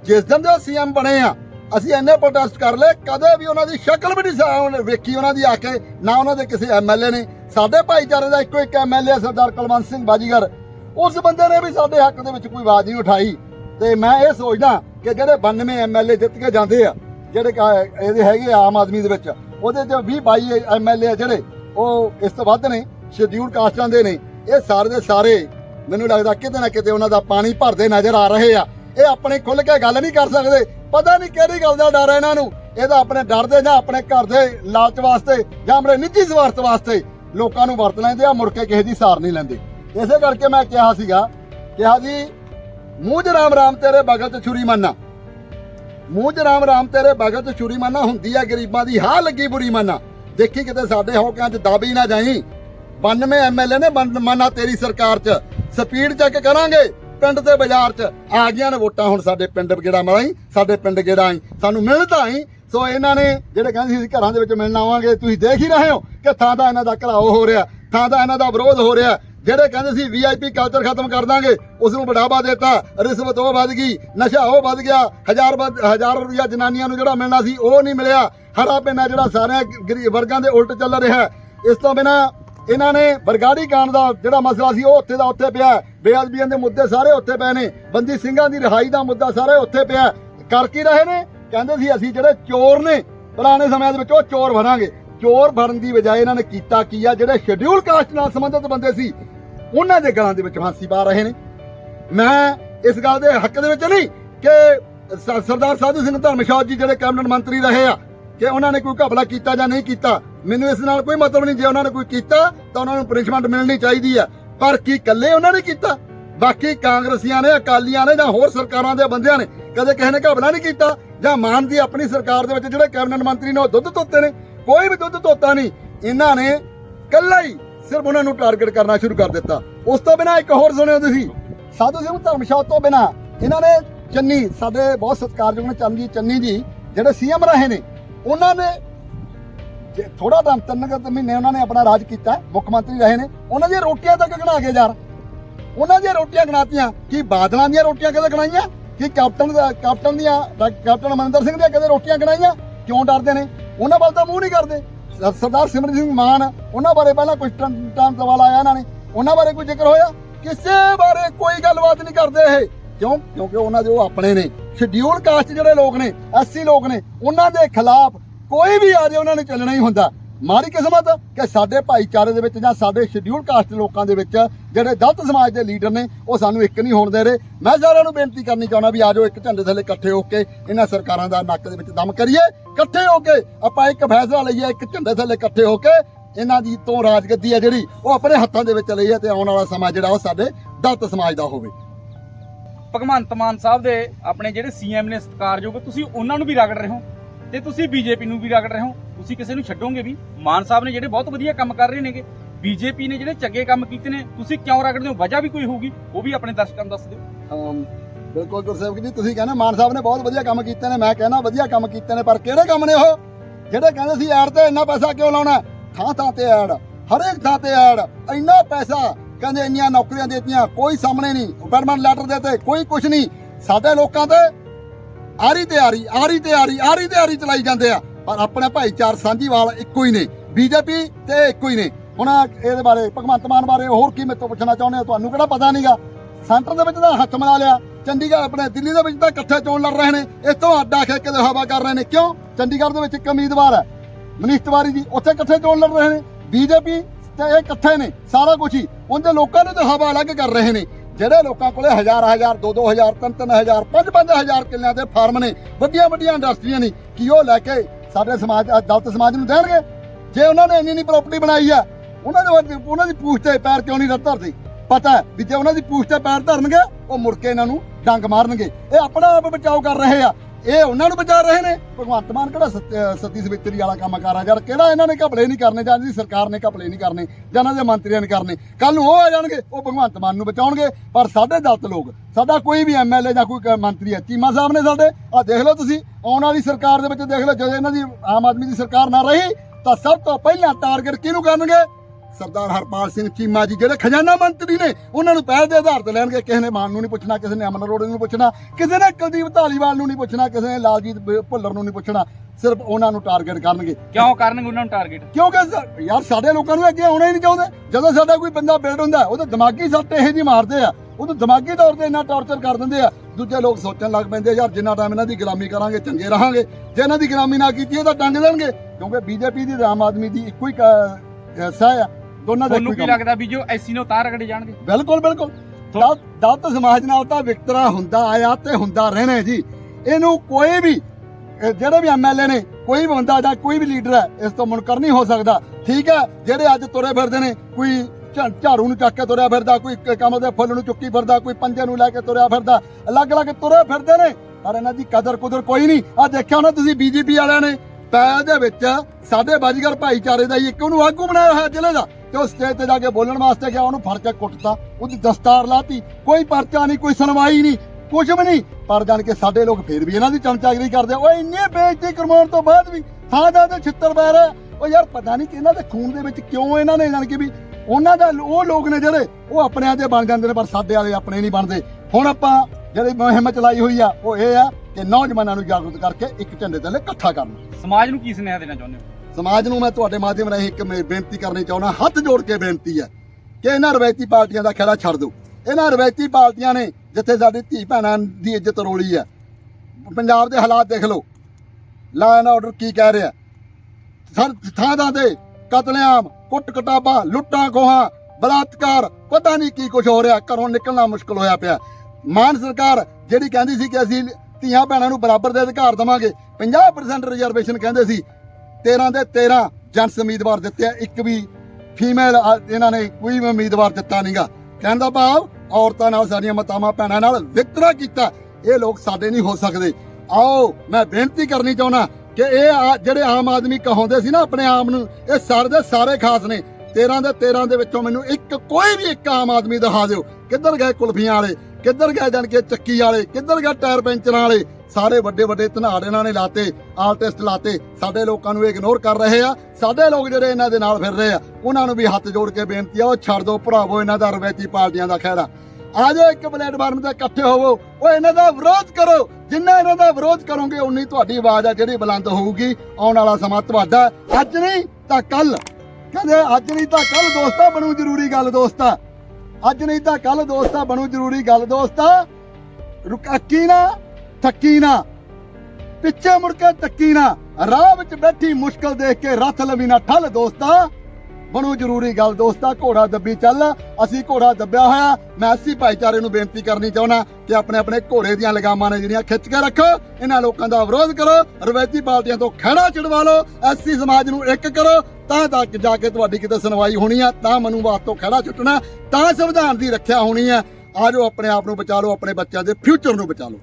ਜਿਸ ਦਿਨ ਦੇ ਸੀਐਮ ਬਣੇ ਆ ਅਸੀਂ ਇੰਨੇ ਪ੍ਰੋਟੈਸਟ ਕਰ ਲਏ, ਕਦੇ ਵੀ ਉਹਨਾਂ ਦੀ ਸ਼ਕਲ ਵੀ ਨਹੀਂ ਸਾ- ਵੇਖੀ ਉਹਨਾਂ ਦੀ ਆ ਕੇ, ਨਾ ਉਹਨਾਂ ਦੇ ਕਿਸੇ ਐਮਐਲਏ ਨੇ। ਸਾਡੇ ਭਾਈਚਾਰੇ ਦਾ ਇੱਕੋ ਇੱਕ ਐਮਐਲਏ ਸਰਦਾਰ ਕੁਲਵੰਤ ਸਿੰਘ ਬਾਜੀਗਰ। ਉਸ ਬੰਦੇ ਨੇ ਵੀ ਸਾਡੇ ਹੱਕ ਦੇ ਵਿੱਚ ਕੋਈ ਆਵਾਜ਼ ਨਹੀਂ ਉਠਾਈ। ਤੇ ਮੈਂ ਇਹ ਸੋਚਦਾ ਕਿ ਜਿਹੜੇ 92 ਐਮਐਲਏ ਜਿੱਤ ਕੇ ਜਾਂਦੇ ਆ, ਜਿਹੜੇ ਇਹਦੇ ਹੈਗੇ ਆਮ ਆਦਮੀ ਦੇ ਵਿੱਚ, ਉਹਦੇ ਚ 20 22 ਐਮਐਲਏ ਆ ਜਿਹੜੇ, ਉਹ ਇਸ ਤੋਂ ਵੱਧ ਨੇ ਸ਼ਡਿਊਲ ਕਾਸਟਾਂ ਦੇ ਨੇ। ਇਹ ਸਾਰੇ ਦੇ ਸਾਰੇ ਮੈਨੂੰ ਲੱਗਦਾ ਕਿਤੇ ਨਾ ਕਿਤੇ ਉਹਨਾਂ ਦਾ ਪਾਣੀ ਭਰਦੇ ਨਜ਼ਰ ਆ ਰਹੇ ਆ। ਇਹ ਆਪਣੇ ਖੁੱਲ ਕੇ ਗੱਲ ਨਹੀਂ ਕਰ ਸਕਦੇ। ਪਤਾ ਨਹੀਂ ਕਿਹੜੀ ਗੱਲ ਦਾ ਡਰ ਹੈ ਇਹਨਾਂ ਨੂੰ। ਇਹਦਾ ਆਪਣੇ ਡਰ ਦੇ ਜਾਂ ਆਪਣੇ ਘਰ ਦੇ ਲਾਲਚ ਵਾਸਤੇ ਜਾਂ ਆਪਣੇ ਨਿੱਜੀ ਸਵਾਰਥ ਵਾਸਤੇ ਲੋਕਾਂ ਨੂੰ ਵਰਤ ਲੈਂਦੇ ਆ, ਮੁੜ ਕੇ ਕਿਸੇ ਦੀ ਸਾਰ ਨਹੀਂ ਲੈਂਦੇ। ਇਸੇ ਕਰਕੇ ਮੈਂ ਕਿਹਾ ਸੀਗਾ, ਕਿਹਾ ਜੀ, ਮੂੰਹ 'ਚ ਰਾਮ ਰਾਮ ਤੇਰੇ ਬਗਲ 'ਚ ਛੁਰੀ ਮੰਨਾ ਮੂੰਹ 'ਚ ਰਾਮ ਰਾਮ ਤੇਰੇ ਬਗਲ 'ਚ ਛੁਰੀ ਮੰਨਾ ਹੁੰਦੀ ਆ, ਗਰੀਬਾਂ ਦੀ ਹਾਂ ਲੱਗੀ ਬੁਰੀ ਮੰਨਾ ਦੇਖੀ ਕਿਤੇ ਸਾਡੇ ਹੌਕਿਆਂ 'ਚ ਦਬ ਨਾ ਜਾਈ। 92 ਐਮਐਲਏ ਨੇ ਮੰਨ- ਮੰਨਾ ਤੇਰੀ ਸਰਕਾਰ 'ਚ। ਸਪੀਡ ਚੈੱਕ ਕਰਾਂਗੇ। ਪਿੰਡ ਤੇ ਬਾਜ਼ਾਰ 'ਚ ਆ ਗਈਆਂ ਨੇ ਵੋਟਾਂ ਹੁਣ ਸਾਡੇ ਪਿੰਡ ਗੇੜਾ ਮਰਾਈ, ਸਾਡੇ ਪਿੰਡ ਗੇੜਾ ਆਈ, ਸਾਨੂੰ ਮਿਲਦਾ ਆਈ। ਸੋ ਇਹਨਾਂ ਨੇ ਜਿਹੜੇ ਕਹਿੰਦੇ ਸੀ ਘਰਾਂ ਦੇ ਵਿੱਚ ਮਿਲਣ ਆਵਾਂਗੇ, ਤੁਸੀਂ ਦੇਖ ਹੀ ਰਹੇ ਹੋ ਕਿ ਥਾਂ ਦਾ ਇਹਨਾਂ ਦਾ ਘਰਾਓ ਹੋ ਰਿਹਾ, ਥਾਂ ਦਾ ਇਹਨਾਂ ਦਾ ਵਿਰੋਧ ਹੋ ਰਿਹਾ। ਜਿਹੜੇ ਕਹਿੰਦੇ ਸੀ ਵੀਆਈਪੀ ਕਲਚਰ ਖਤਮ ਕਰ ਦਾਂਗੇ, ਉਸ ਨੂੰ ਬੜਾਵਾ ਦਿੱਤਾ, ਰਿਸ਼ਵਤ ਉਹ ਵੱਧ ਗਈ, ਨਸ਼ਾ ਉਹ ਵੱਧ ਗਿਆ, ਹਜ਼ਾਰ ਵੱਧ- ਹਜ਼ਾਰ ਰੁਪਇਆ ਜਨਾਨੀਆਂ ਨੂੰ ਜਿਹੜਾ ਮਿਲਣਾ ਸੀ ਉਹ ਨਹੀਂ ਮਿਲਿਆ। ਹਰਾ ਪੈਨਾ ਜਿਹੜਾ ਸਾਰਿਆਂ ਗਰੀਬ ਵਰਗਾਂ ਦੇ ਉਲਟ ਚੱਲ ਰਿਹਾ। ਇਸ ਤੋਂ ਬਿਨਾ ਇਹਨਾਂ ਨੇ ਬਰਗਾੜੀ ਕਾਂਡ ਦਾ ਜਿਹੜਾ ਮਸਲਾ ਸੀ, ਉਹ ਉੱਥੇ ਦਾ ਉੱਥੇ ਪਿਆ ਬੇਅਦਬੀਆਂ ਦੇ ਮੁੱਦੇ ਸਾਰੇ ਉੱਥੇ ਪਏ ਨੇ। ਬੰਦੀ ਸਿੰਘਾਂ ਦੀ ਰਿਹਾਈ ਦਾ ਮੁੱਦਾ ਸਾਰੇ ਉੱਥੇ ਪਿਆ ਕਰ ਕੀ ਰਹੇ ਨੇ? ਕਹਿੰਦੇ ਸੀ, ਅਸੀਂ ਜਿਹੜੇ ਚੋਰ ਨੇ, ਪੁਰਾਣੇ ਸਮਿਆਂ ਦੇ ਵਿੱਚ ਉਹ ਚੋਰ ਬਣਾਂਗੇ। ਚੋਰ ਬਣਨ ਦੀ ਬਜਾਏ ਇਹਨਾਂ ਨੇ ਕੀਤਾ ਕੀ ਆ? ਜਿਹੜੇ ਸ਼ਡਿਊਲ ਕਾਸਟ ਨਾਲ ਸੰਬੰਧਿਤ ਬੰਦੇ ਸੀ, ਉਹਨਾਂ ਦੇ ਗਲਾਂ ਦੇ ਵਿੱਚ ਫਾਂਸੀ ਪਾ ਰਹੇ ਨੇ। ਮੈਂ ਇਸ ਗੱਲ ਦੇ ਹੱਕ ਦੇ ਵਿੱਚ ਨਹੀਂ ਕਿ ਸਰਦਾਰ ਸਾਧੂ ਸਿੰਘ ਧਰਮਸ਼ਾਦ ਜੀ ਜਿਹੜੇ ਕੈਬਨਿਟ ਮੰਤਰੀ ਰਹੇ ਆ ਕਿ ਉਹਨਾਂ ਨੇ ਕੋਈ ਘਪਲਾ ਕੀਤਾ ਜਾਂ ਨਹੀਂ ਕੀਤਾ, ਮੈਨੂੰ ਇਸ ਨਾਲ ਕੋਈ ਮਤਲਬ ਨਹੀਂ, ਜੇ ਉਹਨਾਂ ਨੇ ਕੋਈ ਕੀਤਾ, ਤਾਂ ਉਹਨਾਂ ਨੂੰ ਪਨਿਸ਼ਮੈਂਟ ਮਿਲਣੀ ਚਾਹੀਦੀ ਆ ਪਰ ਕੀ ਇਕੱਲੇ ਉਹਨਾਂ ਨੇ ਕੀਤਾ? ਬਾਕੀ ਕਾਂਗਰਸੀਆਂ ਨੇ, ਅਕਾਲੀਆਂ ਨੇ ਜਾਂ ਹੋਰ ਸਰਕਾਰਾਂ ਦੇ ਬੰਦਿਆਂ ਨੇ ਕਦੇ ਕਿਸੇ ਨੇ ਘਪਲਾ ਨਹੀਂ ਕੀਤਾ? ਜਾਂ ਮਾਨ ਦੀ ਆਪਣੀ ਸਰਕਾਰ ਦੇ ਵਿੱਚ ਜਿਹੜੇ ਕੈਬਨਿਟ ਮੰਤਰੀ ਨੇ, ਉਹ ਦੁੱਧ ਧੋਤੇ ਨੇ? ਕੋਈ ਵੀ ਦੁੱਧ ਧੋਤਾ ਨਹੀਂ। ਇਹਨਾਂ ਨੇ ਕੱਲਾ ਹੀ ਸਿਰਫ ਉਹਨਾਂ ਨੂੰ ਟਾਰਗੇਟ ਕਰਨਾ ਸ਼ੁਰੂ ਕਰ ਦਿੱਤਾ। ਉਸ ਤੋਂ ਬਿਨਾ ਇੱਕ ਹੋਰ ਸੁਣਿਓ ਤੁਸੀਂ। ਸਾਧੂ ਸਿੰਘ ਧਰਮਸ਼ਾਤ ਤੋਂ ਬਿਨਾ ਇਹਨਾਂ ਨੇ ਚੰਨੀ, ਸਾਡੇ ਬਹੁਤ ਸਤਿਕਾਰਯੋਗ ਨੇ ਚੰਨੀ ਚੰਨੀ ਜੀ, ਜਿਹੜੇ ਸੀਐਮ ਰਹੇ ਨੇ ਉਹਨਾਂ ਨੇ ਜੇ ਥੋੜਾ ਟਾਈਮ ਤਿੰਨ ਕੁ ਮਹੀਨੇ ਉਹਨਾਂ ਨੇ ਆਪਣਾ ਰਾਜ ਕੀਤਾ, ਮੁੱਖ ਮੰਤਰੀ ਰਹੇ ਨੇ, ਉਹਨਾਂ ਦੀਆਂ ਰੋਟੀਆਂ ਤੱਕ ਗਣਾ ਕੇ ਯਾਰ। ਉਹਨਾਂ ਦੀਆਂ ਰੋਟੀਆਂ ਗਣਾਤੀਆਂ, ਕੀ ਬਾਦਲਾਂ ਦੀਆਂ ਰੋਟੀਆਂ ਕਦੇ ਗਣਾਈਆਂ? ਕੀ ਕੈਪਟਨ ਦਾ, ਕੈਪਟਨ ਦੀਆਂ, ਡਾ- ਕੈਪਟਨ ਅਮਰਿੰਦਰ ਸਿੰਘ ਦੀਆਂ ਕਦੇ ਰੋਟੀਆਂ ਗਣਾਈਆਂ? ਕਿਉਂ ਡਰਦੇ ਨੇ? ਉਹਨਾਂ ਵੱਲ ਤਾਂ ਮੂੰਹ ਨਹੀਂ ਕਰਦੇ। ਸਰਦਾਰ ਸਿਮਰਨ ਸਿੰਘ ਮਾਨ, ਉਹਨਾਂ ਬਾਰੇ ਪਹਿਲਾਂ ਕੁਝ ਟਾਈਮ ਸਵਾਲ ਆਇਆ ਇਹਨਾਂ ਨੇ? ਉਹਨਾਂ ਬਾਰੇ ਕੋਈ ਜ਼ਿਕਰ ਹੋਇਆ? ਕਿਸੇ ਬਾਰੇ ਕੋਈ ਗੱਲਬਾਤ ਨਹੀਂ ਕਰਦੇ ਇਹ। ਕਿਉਂ? ਕਿਉਂਕਿ ਉਹਨਾਂ ਦੇ ਉਹ ਆਪਣੇ ਨੇ। ਸ਼ਡਿਊਲ ਕਾਸਟ ਜਿਹੜੇ ਲੋਕ ਨੇ ਐਸਸੀ ਲੋਕ ਨੇ, ਉਹਨਾਂ ਦੇ ਖਿਲਾਫ ਕੋਈ ਵੀ ਆ ਜਾਏ ਉਹਨਾਂ ਨੇ ਚੱਲਣਾ ਹੀ ਹੁੰਦਾ। ਮਾੜੀ ਕਿਸਮਤ ਕਿ ਸਾਡੇ ਭਾਈਚਾਰੇ ਦੇ ਵਿੱਚ ਜਾਂ ਸਾਡੇ ਸ਼ਡਿਊਲ ਕਾਸਟ ਲੋਕਾਂ ਦੇ ਵਿੱਚ ਜਿਹੜੇ ਦਲਤ ਸਮਾਜ ਦੇ ਲੀਡਰ ਨੇ, ਉਹ ਸਾਨੂੰ ਇੱਕ ਨਹੀਂ ਹੋਣ ਦੇ ਰਹੇ। ਮੈਂ ਸਾਰਿਆਂ ਨੂੰ ਬੇਨਤੀ ਕਰਨੀ ਚਾਹੁੰਦਾ ਵੀ ਆਜੋ ਇੱਕ ਝੰਡੇ ਥੱਲੇ ਇਕੱਠੇ ਹੋ ਕੇ ਇਹਨਾਂ ਸਰਕਾਰਾਂ ਦਾ ਨੱਕ ਦੇ ਵਿੱਚ ਦਮ ਕਰੀਏ। ਇਕੱਠੇ ਹੋ ਕੇ ਆਪਾਂ ਇੱਕ ਫੈਸਲਾ ਲਈਏ, ਇੱਕ ਝੰਡੇ ਥੱਲੇ ਇਕੱਠੇ ਹੋ ਕੇ ਇਹਨਾਂ ਦੀ ਤੋਂ ਰਾਜਗੱਦੀ ਹੈ ਜਿਹੜੀ, ਉਹ ਆਪਣੇ ਹੱਥਾਂ ਦੇ ਵਿੱਚ ਲਈਏ ਤੇ ਆਉਣ ਵਾਲਾ ਸਮਾਂ ਜਿਹੜਾ ਉਹ ਸਾਡੇ ਦਲਤ ਸਮਾਜ ਦਾ ਹੋਵੇ। ਭਗਵੰਤ ਮਾਨ ਸਾਹਿਬ ਦੇ ਆਪਣੇ ਜਿਹੜੇ ਸੀਐਮ ਨੇ ਸਤਿਕਾਰਯੋਗ, ਤੁਸੀਂ ਉਹਨਾਂ ਨੂੰ ਵੀ ਰਗੜ ਰਹੇ ਹੋ ਤੇ ਤੁਸੀਂ ਬੀਜੇਪੀ ਨੂੰ ਵੀ ਰਗੜ ਰਹੇ ਹੋ। ਤੁਸੀਂ ਕਿਸੇ ਨੂੰ ਛੱਡੋਗੇ ਵੀ? ਮਾਨ ਸਾਹਿਬ ਨੇ ਜਿਹੜੇ ਬਹੁਤ ਵਧੀਆ ਕੰਮ ਕਰ ਰਹੇ ਨੇਗੇ ਬੀਜੇਪੀ ਨੇ ਜਿਹੜੇ ਚੰਗੇ ਕੰਮ ਕੀਤੇ ਨੇ, ਤੁਸੀਂ ਕਿਉਂ ਰਗੜਦੇ ਹੋ? ਵਜ੍ਹਾ ਵੀ ਕੋਈ ਹੋਊਗੀ, ਉਹ ਵੀ ਆਪਣੇ ਦਰਸ਼ਕਾਂ ਨੂੰ ਦੱਸ ਦਿਓ। ਬਿਲਕੁਲ ਗੁਰਸੇਵਕ ਜੀ, ਤੁਸੀਂ ਕਹਿੰਦੇ ਮਾਨ ਸਾਹਿਬ ਨੇ ਬਹੁਤ ਵਧੀਆ ਕੰਮ ਕੀਤੇ ਨੇ, ਮੈਂ ਕਹਿੰਦਾ ਵਧੀਆ ਕੰਮ ਕੀਤੇ ਨੇ, ਪਰ ਕਿਹੜੇ ਕੰਮ ਨੇ ਉਹ? ਜਿਹੜੇ ਕਹਿੰਦੇ ਸੀ ਐਡ ਤੇ ਇੰਨਾ ਪੈਸਾ ਕਿਉਂ ਲਾਉਣਾ? ਥਾਂ ਥਾਂ ਤੇ ਐਡ, ਹਰੇਕ ਥਾਂ ਤੇ ਐਡ, ਇੰਨਾ ਪੈਸਾ ਕਹਿੰਦੇ ਇੰਨੀਆਂ ਨੌਕਰੀਆਂ ਦੇਤੀਆਂ, ਕੋਈ ਸਾਹਮਣੇ ਨਹੀਂ ਅਪਾਇੰਟਮੈਂਟ ਲੈਟਰ ਦੇਤੇ ਕੋਈ ਕੁਝ ਨਹੀਂ। ਸਾਡੇ ਲੋਕਾਂ ਤੇ ਆਰੀ ਤੇ ਆਰੀ ਆਰੀ ਤੇ ਆਰੀ ਆਰੀ ਤੇ ਆਰੀ ਚਲਾਈ ਜਾਂਦੇ ਆ। ਪਰ ਆਪਣੇ ਭਾਈਚਾਰ ਸਾਂਝੀਵਾਲ ਇੱਕੋ ਹੀ ਨੇ, ਬੀਜੇਪੀ ਤੇ ਇੱਕੋ ਹੀ ਨੇ। ਹੁਣ ਇਹਦੇ ਬਾਰੇ ਭਗਵੰਤ ਮਾਨ ਬਾਰੇ ਹੋਰ ਕੀ ਮੇਰੇ ਤੋਂ ਪੁੱਛਣਾ ਚਾਹੁੰਦੇ ਹੋ? ਤੁਹਾਨੂੰ ਕਿਹੜਾ ਪਤਾ ਨਹੀਂਗਾ? ਸੈਂਟਰ ਦੇ ਵਿੱਚ ਤਾਂ ਹੱਥ ਮਿਲਾ ਲਿਆ। ਚੰਡੀਗੜ੍ਹ ਆਪਣੇ ਦਿੱਲੀ ਦੇ ਵਿੱਚ ਤਾਂ ਇਕੱਠੇ ਚੋਣ ਲੜ ਰਹੇ ਨੇ। ਇਸ ਤੋਂ ਅੱਡਾ ਖੇਕ ਦੇ ਹਵਾ ਕਰ ਰਹੇ ਨੇ। ਕਿਉਂ? ਚੰਡੀਗੜ੍ਹ ਦੇ ਵਿੱਚ ਇੱਕ ਉਮੀਦਵਾਰ ਹੈ। ਮਨੀਸ਼ ਤਿਵਾਰੀ ਜੀ, ਉੱਥੇ ਇਕੱਠੇ ਚੋਣ ਲੜ ਰਹੇ ਨੇ। ਬੀਜੇਪੀ ਤੇ ਇਹ ਇਕੱਠੇ ਨੇ, ਸਾਰਾ ਕੁਝ ਹੀ। ਉਹਦੇ ਲੋਕਾਂ ਨੇ ਤਾਂ ਹਵਾ ਅਲੱਗ ਕਰ ਰਹੇ ਨੇ। ਜਿਹੜੇ ਲੋਕਾਂ ਕੋਲੇ ਹਜ਼ਾਰ ਹਜ਼ਾਰ, ਦੋ ਦੋ ਹਜ਼ਾਰ, ਤਿੰਨ ਤਿੰਨ ਹਜ਼ਾਰ, ਪੰਜ ਪੰਜ ਹਜ਼ਾਰ ਕਿੱਲਿਆਂ ਦੇ ਫਾਰਮ ਨੇ, ਵੱਡੀਆਂ ਵੱਡੀਆਂ ਇੰਡਸਟਰੀਆਂ ਨੇ, ਕੀ ਉਹ ਲੈ ਕੇ ਸਾਡੇ ਸਮਾਜ ਦਲਤ ਸਮਾਜ ਨੂੰ ਦੇਣਗੇ? ਜੇ ਉਹਨਾਂ ਨੇ ਇੰਨੀ ਇੰਨੀ ਪ੍ਰਾਪਰਟੀ ਬਣਾਈ ਆ, ਉਹਨਾਂ ਦੇ ਉਹਨਾਂ ਦੀ ਪੂਛ ਤੇ ਪੈਰ ਕਿਉਂ ਨਹੀਂ ਧਰਦੇ? ਪਤਾ ਵੀ ਜੇ ਉਹਨਾਂ ਦੀ ਪੂਛ ਤੇ ਪੈਰ ਧਰਨਗੇ, ਉਹ ਮੁੜ ਕੇ ਇਹਨਾਂ ਨੂੰ ਡੰਗ ਮਾਰਨਗੇ। ਇਹ ਆਪਣਾ ਆਪ ਬਚਾਓ ਕਰ ਰਹੇ ਆ। ਇਹ ਉਹਨਾਂ ਨੂੰ ਬਚਾ ਰਹੇ ਨੇ? ਭਗਵੰਤ ਮਾਨ ਕਿਹੜਾ ਸੱਤ- ਸਤੀ ਸਵਿਤਰੀ ਵਾਲਾ ਕੰਮ ਕਰ ਰਿਹਾ? ਯਾਰ ਕਿਹੜਾ ਇਹਨਾਂ ਨੇ ਘਪਲੇ ਨਹੀਂ ਕਰਨੇ ਜਾਂ ਇਹਦੀ ਸਰਕਾਰ ਨੇ ਘਪਲੇ ਨਹੀਂ ਕਰਨੇ ਜਾਂ ਇਹਨਾਂ ਦੇ ਮੰਤਰੀਆਂ ਨੇ ਕਰਨੇ? ਕੱਲ ਨੂੰ ਉਹ ਆ ਜਾਣਗੇ, ਉਹ ਭਗਵੰਤ ਮਾਨ ਨੂੰ ਬਚਾਉਣਗੇ। ਪਰ ਸਾਡੇ ਦਲਤ ਲੋਕ, ਸਾਡਾ ਕੋਈ ਵੀ ਐਮਐਲਏ ਜਾਂ ਕੋਈ ਮੰਤਰੀ ਹੈ, ਚੀਮਾ ਸਾਹਿਬ ਨੇ ਸਾਡੇ ਆ ਦੇਖ ਲਓ ਤੁਸੀਂ, ਆਉਣ ਵਾਲੀ ਸਰਕਾਰ ਦੇ ਵਿੱਚ ਦੇਖ ਲਓ, ਜਦੋਂ ਇਹਨਾਂ ਦੀ ਆਮ ਆਦਮੀ ਦੀ ਸਰਕਾਰ ਨਾ ਰਹੀ, ਤਾਂ ਸਭ ਤੋਂ ਪਹਿਲਾਂ ਟਾਰਗੇਟ ਕਿਹਨੂੰ ਕਰਨਗੇ? ਸਰਦਾਰ ਹਰਪਾਲ ਸਿੰਘ ਚੀਮਾ ਜੀ ਜਿਹੜੇ ਖਜ਼ਾਨਾ ਮੰਤਰੀ ਨੇ ਉਹਨਾਂ ਨੂੰ ਪਹਿਲ ਦੇ ਆਧਾਰ ਤੇ ਲੈਣਗੇ। ਕਿਸੇ ਨੇ ਮਾਨ ਨੂੰ ਨਹੀਂ ਪੁੱਛਣਾ ਕਿਸੇ ਨੇ ਅਮਨ ਅਰੋੜੇ ਨੂੰ ਪੁੱਛਣਾ ਕਿਸੇ ਨੇ ਕੁਲਦੀਪ ਧਾਲੀਵਾਲ ਨੂੰ ਨਹੀਂ ਪੁੱਛਣਾ ਕਿਸੇ ਨੇ ਲਾਲਜੀਤ ਭੁੱਲਰ ਨੂੰ ਨਹੀਂ ਪੁੱਛਣਾ। ਸਿਰਫ ਉਹਨਾਂ ਨੂੰ ਟਾਰਗੇਟ ਕਰਨਗੇ। ਕਿਉਂ ਕਰਨਗੇ ਉਹਨਾਂ ਨੂੰ ਟਾਰਗੇਟ ਕਿਉਂਕਿ ਯਾਰ ਸਾਡੇ ਲੋਕਾਂ ਨੂੰ ਅੱਗੇ ਆਉਣਾ ਹੀ ਨਹੀਂ ਚਾਹੁੰਦੇ। ਜਦੋਂ ਸਾਡਾ ਕੋਈ ਬੰਦਾ ਬਿਲਡ ਹੁੰਦਾ ਉਹ ਤਾਂ ਦਿਮਾਗੀ ਸੱਟ ਇਹੋ ਜਿਹੀ ਮਾਰਦੇ ਆ। ਉਹ ਤਾਂ ਦਿਮਾਗੀ ਤੌਰ ਤੇ ਇੰਨਾ ਟੌਰਚਰ ਕਰ ਦਿੰਦੇ ਆ। ਦੂਜੇ ਲੋਕ ਸੋਚਣ ਲੱਗ ਪੈਂਦੇ ਆ, ਯਾਰ ਜਿੰਨਾ ਟਾਈਮ ਇਹਨਾਂ ਦੀ ਗੁਲਾਮੀ ਕਰਾਂਗੇ ਚੰਗੇ ਰਹਾਂਗੇ। ਜੇ ਇਹਨਾਂ ਦੀ ਗੁਲਾਮੀ ਨਾ ਕੀਤੀ ਇਹ ਤਾਂ ਟੰਗ ਦੇਣਗੇ। ਕਿਉਂਕਿ ਬੀਜੇਪੀ ਦੀ ਆਮ ਆਦਮੀ ਦੀ ਇੱਕੋ ਹੀ ਹਿੱਸਾ ਆ। ਦੋਨਾਂ ਦਾ ਤੁਹਾਨੂੰ ਕੀ ਲੱਗਦਾ ਵੀ ਜੋ ਐਸੀ ਨੂੰ ਤਾਂ ਰਗੜੇ ਜਾਣਗੇ? ਬਿਲਕੁਲ ਬਿਲਕੁਲ। ਦਲਿਤ ਸਮਾਜ ਨਾਲ ਤਾਂ ਵਿਤਕਰਾ ਹੁੰਦਾ ਆਇਆ ਤੇ ਹੁੰਦਾ ਰਹਿਣਾ ਜੀ। ਇਹਨੂੰ ਕੋਈ ਵੀ ਜਿਹੜੇ ਵੀ ਐਮਐਲਏ ਨੇ ਕੋਈ ਵੀ ਬੰਦਾ ਜਾਂ ਕੋਈ ਵੀ ਲੀਡਰ ਹੈ ਇਸ ਤੋਂ ਮੁਨਕਰ ਨਹੀਂ ਹੋ ਸਕਦਾ। ਠੀਕ ਹੈ ਜਿਹੜੇ ਅੱਜ ਤੁਰੇ ਫਿਰਦੇ ਨੇ ਕੋਈ ਝਾੜੂ ਨੂੰ ਚੱਕ ਕੇ ਤੁਰਿਆ ਫਿਰਦਾ ਕੋਈ ਕਮਲ ਦੇ ਫੁੱਲ ਨੂੰ ਚੁੱਕੀ ਫਿਰਦਾ ਕੋਈ ਪੰਜੇ ਨੂੰ ਲੈ ਕੇ ਤੁਰਿਆ ਫਿਰਦਾ ਅਲੱਗ-ਅਲੱਗ ਤੁਰੇ ਫਿਰਦੇ ਨੇ। ਪਰ ਇਹਨਾਂ ਦੀ ਕਦਰ ਕੁਦਰ ਕੋਈ ਨਹੀਂ। ਆ ਦੇਖਿਆ ਨਾ ਤੁਸੀਂ ਬੀਜੇਪੀ ਵਾਲਿਆਂ ਨੇ। ਪੈ ਦੇ ਵਿੱਚ ਸਾਡੇ ਬਾਜੀਗਰ ਭਾਈਚਾਰੇ ਦਾ ਇੱਕ ਉਹਨੂੰ ਆਗੂ ਬਣਾਇਆ ਹੋਇਆ ਜ਼ਿਲ੍ਹੇ ਦਾ। ਤੇ ਉਹ ਸਟੇਜ ਤੇ ਜਾ ਕੇ ਬੋਲਣ ਵਾਸਤੇ ਗਿਆ, ਉਹਨੂੰ ਫੜ ਕੇ ਕੁੱਟਤਾ, ਉਹਦੀ ਦਸਤਾਰ ਲਾਤੀ। ਕੋਈ ਪਰਚਾ ਨਹੀਂ, ਕੋਈ ਸੁਣਵਾਈ ਨਹੀਂ ਕੁਝ ਵੀ ਨਹੀਂ। ਪਰ ਜਾਣ ਕੇ ਸਾਡੇ ਲੋਕ ਫੇਰ ਵੀ ਇਹਨਾਂ ਦੀ ਚਮਚਾਗਰੀ ਕਰਦੇ ਓਏ ਇੰਨੇ ਬੇਇੱਜ਼ਤੀ ਕਰਵਾਉਣ ਤੋਂ ਬਾਅਦ ਵੀ ਥਾਂ ਥਾਂ ਤੇ ਛਿੱਤਰ ਪੈ ਯਾਰ, ਪਤਾ ਨਹੀਂ ਕਿ ਇਹਨਾਂ ਦੇ ਖੂਨ ਦੇ ਵਿੱਚ ਕਿਉਂ ਇਹਨਾਂ ਨੇ ਜਾਣ ਕੇ ਵੀ ਉਹਨਾਂ ਦਾ ਉਹ ਲੋਕ ਨੇ ਜਿਹੜੇ, ਉਹ ਆਪਣਿਆਂ ਦੇ ਬਣ ਜਾਂਦੇ ਨੇ, ਪਰ ਸਾਡੇ ਵਾਲੇ ਆਪਣੇ ਨਹੀਂ ਬਣਦੇ। ਹੁਣ ਆਪਾਂ ਜਿਹੜੀ ਮੁਹਿੰਮ ਚਲਾਈ ਹੋਈ ਆ, ਉਹ ਇਹ ਆ ਕਿ ਨੌਜਵਾਨਾਂ ਨੂੰ ਜਾਗਰੂਕ ਕਰਕੇ ਇੱਕ ਝੰਡੇ ਥੱਲੇ ਇਕੱਠਾ ਕਰਨਾ। ਸਮਾਜ ਨੂੰ ਕੀ ਸੁਨੇਹਾ ਦੇਣਾ ਚਾਹੁੰਦੇ ਹੋ? ਸਮਾਜ ਨੂੰ ਮੈਂ ਤੁਹਾਡੇ ਮਾਧਿਅਮ ਰਾਹੀਂ ਇੱਕ ਬੇਨਤੀ ਕਰਨੀ ਚਾਹੁੰਦਾ, ਹੱਥ ਜੋੜ ਕੇ ਬੇਨਤੀ ਹੈ ਕਿ ਇਹਨਾਂ ਰਵਾਇਤੀ ਪਾਰਟੀਆਂ ਦਾ ਖਹਿੜਾ ਛੱਡ ਦਿਓ। ਇਹਨਾਂ ਰਵਾਇਤੀ ਪਾਰਟੀਆਂ ਨੇ ਜਿੱਥੇ ਸਾਡੀ ਧੀ ਭੈਣਾਂ ਦੀ ਇੱਜ਼ਤ ਰੋਲੀ ਹੈ। ਪੰਜਾਬ ਦੇ ਹਾਲਾਤ ਦੇਖ ਲਓ। ਲਾ ਐਂਡ ਆਰਡਰ ਕੀ ਕਹਿ ਰਿਹਾ? ਸਰ, ਥਾਂ ਥਾਂ ਤੇ ਕਤਲੇਆਮ ਕੁੱਟ ਕਟਾਬਾ ਲੁੱਟਾਂ ਖੋਹਾਂ, ਬਲਾਤਕਾਰ, ਪਤਾ ਨਹੀਂ ਕੀ ਕੁਝ ਹੋ ਰਿਹਾ। ਘਰੋਂ ਨਿਕਲਣਾ ਮੁਸ਼ਕਲ ਹੋਇਆ ਪਿਆ। ਮਾਨ ਸਰਕਾਰ ਜਿਹੜੀ ਕਹਿੰਦੀ ਸੀ ਕਿ ਅਸੀਂ ਧੀਆਂ ਭੈਣਾਂ ਨੂੰ ਬਰਾਬਰ ਦੇ ਅਧਿਕਾਰ ਦੇਵਾਂਗੇ 50% ਰਿਜ਼ਰਵੇਸ਼ਨ ਕਹਿੰਦੇ ਸੀ। 13 ਦੇ 13 ਜੈਂਟਸ ਉਮੀਦਵਾਰ ਦਿੱਤੇ ਆ, ਇੱਕ ਵੀ ਫੀਮੇਲ ਇਹਨਾਂ ਨੇ ਕੋਈ ਵੀ ਉਮੀਦਵਾਰ ਦਿੱਤਾ ਨਹੀਂਗਾ ਕਹਿਣ ਦਾ ਭਾਵ, ਔਰਤਾਂ ਨਾਲ ਸਾਡੀਆਂ ਮਾਤਾਵਾਂ ਭੈਣਾਂ ਨਾਲ ਵਿਤਕਰਾ ਕੀਤਾ। ਇਹ ਲੋਕ ਸਾਡੇ ਨਹੀਂ ਹੋ ਸਕਦੇ। ਆਓ, ਮੈਂ ਬੇਨਤੀ ਕਰਨੀ ਚਾਹੁੰਦਾ ਕਿ ਇਹ ਆ- ਜਿਹੜੇ ਆਮ ਆਦਮੀ ਕਹਾਉਂਦੇ ਸੀ ਨਾ ਆਪਣੇ ਆਪ ਨੂੰ, ਇਹ ਸਾਰੇ ਦੇ ਸਾਰੇ ਖਾਸ ਨੇ। 13 ਦੇ 13 ਦੇ ਵਿੱਚੋਂ ਮੈਨੂੰ ਇੱਕ, ਕੋਈ ਵੀ ਇੱਕ ਆਮ ਆਦਮੀ ਦਿਖਾ ਦਿਓ। ਕਿੱਧਰ ਗਏ ਕੁਲਫੀਆਂ ਵਾਲੇ? ਕਿੱਧਰ ਗਏ ਜਾਣ ਕੇ ਚੱਕੀ ਵਾਲੇ? ਕਿੱਧਰ ਗਏ ਟਾਇਰ ਪੈਂਚਰਾਂ ਵਾਲੇ? ਸਾਰੇ ਵੱਡੇ ਵੱਡੇ ਧਨਾੜ ਇਹਨਾਂ ਨੇ ਲਾਤੇ ਆਰਟਿਸਟ ਲਾਤੇ। ਸਾਡੇ ਲੋਕਾਂ ਨੂੰ ਇਗਨੋਰ ਕਰ ਰਹੇ ਆ। ਸਾਡੇ ਲੋਕ ਜਿਹੜੇ ਇਹਨਾਂ ਦੇ ਨਾਲ ਫਿਰ ਰਹੇ ਆ, ਉਹਨਾਂ ਨੂੰ ਵੀ ਹੱਥ ਜੋੜ ਕੇ ਬੇਨਤੀ ਆ, ਉਹ ਛੱਡ ਦਿਓ ਭਰਾਵੋ ਇਹਨਾਂ ਦਾ ਰਵੈਤੀ ਪਾਰਟੀਆਂ ਦਾ ਖਹਿੜਾ ਆ ਜਾਓ ਇੱਕ ਪਲੇਟਫਾਰਮ ਤੇ ਇਕੱਠੇ ਹੋਵੋ। ਉਹ ਇਹਨਾਂ ਦਾ ਵਿਰੋਧ ਕਰੋ। ਜਿੰਨਾ ਇਹਨਾਂ ਦਾ ਵਿਰੋਧ ਕਰੋਗੇ ਉਨੀ ਤੁਹਾਡੀ ਆਵਾਜ਼ ਆ ਜਿਹੜੀ ਬੁਲੰਦ ਹੋਊਗੀ। ਆਉਣ ਵਾਲਾ ਸਮਾਂ ਤੁਹਾਡਾ। ਅੱਜ ਨਹੀਂ ਤਾਂ ਕੱਲ ਕਹਿੰਦੇ ਅੱਜ ਨਹੀਂ ਤਾਂ ਕੱਲ ਦੋਸਤਾ ਬਣੂ ਜ਼ਰੂਰੀ ਗੱਲ ਦੋਸਤਾ ਅੱਜ ਨਹੀਂ ਤਾਂ ਕੱਲ ਦੋਸਤਾ ਬਣੂ ਜ਼ਰੂਰੀ ਗੱਲ ਦੋਸਤਾ ਰੁਕੀ ਨਾ? ਥੱਕੀ ਨਾ। ਪਿੱਛੇ ਮੁੜ ਕੇ ਤੱਕੀ ਨਾ। ਰਾਹ ਵਿੱਚ ਬੈਠੀ ਮੁਸ਼ਕਲ ਦੇਖ ਕੇ ਰੱਥ ਲਵੀ ਨਾ। ਠੱਲ ਦੋਸਤਾ, ਬਣੂ ਜ਼ਰੂਰੀ ਗੱਲ ਦੋਸਤਾ, ਘੋੜਾ ਦੱਬੀ ਚੱਲ। ਅਸੀਂ ਘੋੜਾ ਦੱਬਿਆ ਹੋਇਆ। ਮੈਂ ਅਸੀਂ ਭਾਈਚਾਰੇ ਨੂੰ ਬੇਨਤੀ ਕਰਨੀ ਚਾਹੁੰਦਾ ਕਿ ਆਪਣੇ ਆਪਣੇ ਘੋੜੇ ਦੀਆਂ ਲਗਾਮਾਂ ਨੇ ਜਿਹੜੀਆਂ ਖਿੱਚ ਕੇ ਰੱਖੋ। ਇਹਨਾਂ ਲੋਕਾਂ ਦਾ ਵਿਰੋਧ ਕਰੋ। ਰਵਾਇਤੀ ਪਾਰਟੀਆਂ ਤੋਂ ਖੜਾ ਛਡਵਾ ਲਓ। ਐਸੀ ਸਮਾਜ ਨੂੰ ਇੱਕ ਕਰੋ। ਤਾਂ ਤੱਕ ਜਾ ਕੇ ਤੁਹਾਡੀ ਕਿਤੇ ਸੁਣਵਾਈ ਹੋਣੀ ਆ। ਤਾਂ ਮਨੂਵਾਦ ਤੋਂ ਖੜਾ ਛੁੱਟਣਾ। ਤਾਂ ਸੰਵਿਧਾਨ ਦੀ ਰੱਖਿਆ ਹੋਣੀ ਆ। ਆਜੋ ਆਪਣੇ ਆਪ ਨੂੰ ਬਚਾ ਲਓ, ਆਪਣੇ ਬੱਚਿਆਂ ਦੇ ਫਿਊਚਰ ਨੂੰ ਬਚਾ ਲਓ।